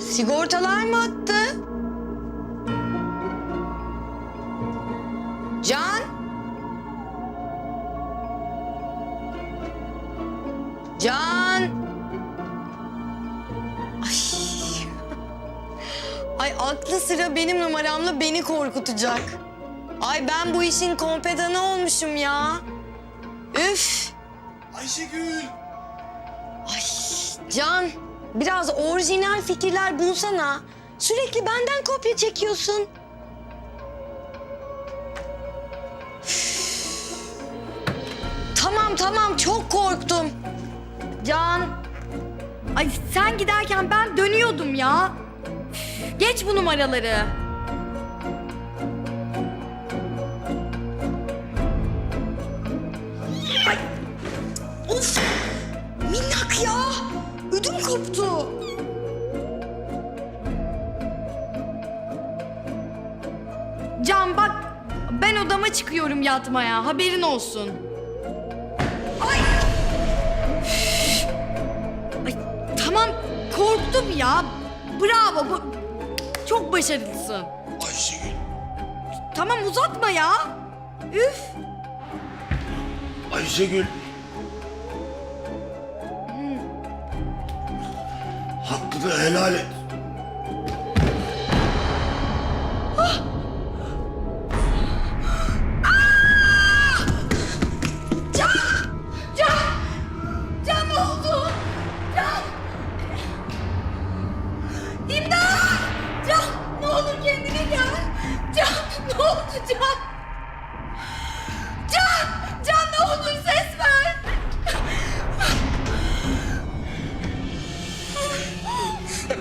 Sigortalar mı attı? Can? Can? Ay. Ay aklı sıra benim numaramla beni korkutacak. Ay ben bu işin kompedanı olmuşum ya. Üf. Ayşegül! Ay Can, biraz orijinal fikirler bulsana. Sürekli benden kopya çekiyorsun. Tamam tamam çok korktum. Can. Ay sen giderken ben dönüyordum ya. Geç bu numaraları. Of! Minnak ya! Koptu. Can bak ben odama çıkıyorum yatmaya haberin olsun. Ay! Üf! Ay tamam korktum ya. Bravo bu çok başarılısın. Ayşegül! Tamam uzatma ya. Üf. Ayşegül! Hakkını helal et.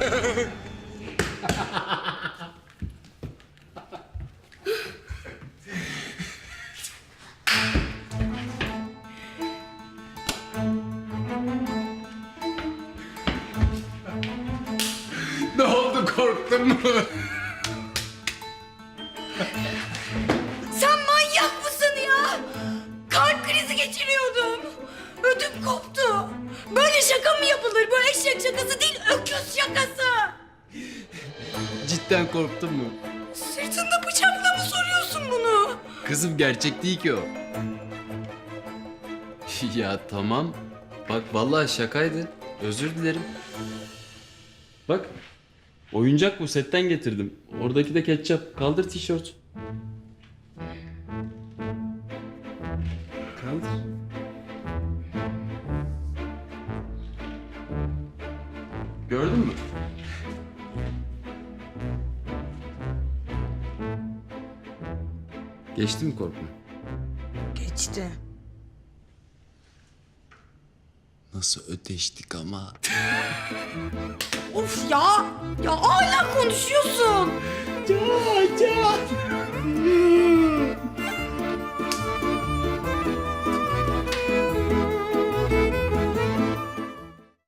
Ne oldu korktun mu? Sen manyak mısın ya? Kalp krizi geçiriyordum. Ödüm koptu. Şaka mı yapılır? Bu eşek şakası değil, öküz şakası. Cidden korktun mu? Sırtında bıçakla mı soruyorsun bunu? Kızım gerçek değil ki o. ya tamam. Bak vallahi şakaydı. Özür dilerim. Bak. Oyuncak bu setten getirdim. Oradaki de ketçap. Kaldır tişört. Kaldır. Gördün mü? Geçti mi korkma? Geçti. Nasıl ödeştik ama. Of ya! Ya hala konuşuyorsun. Can, can.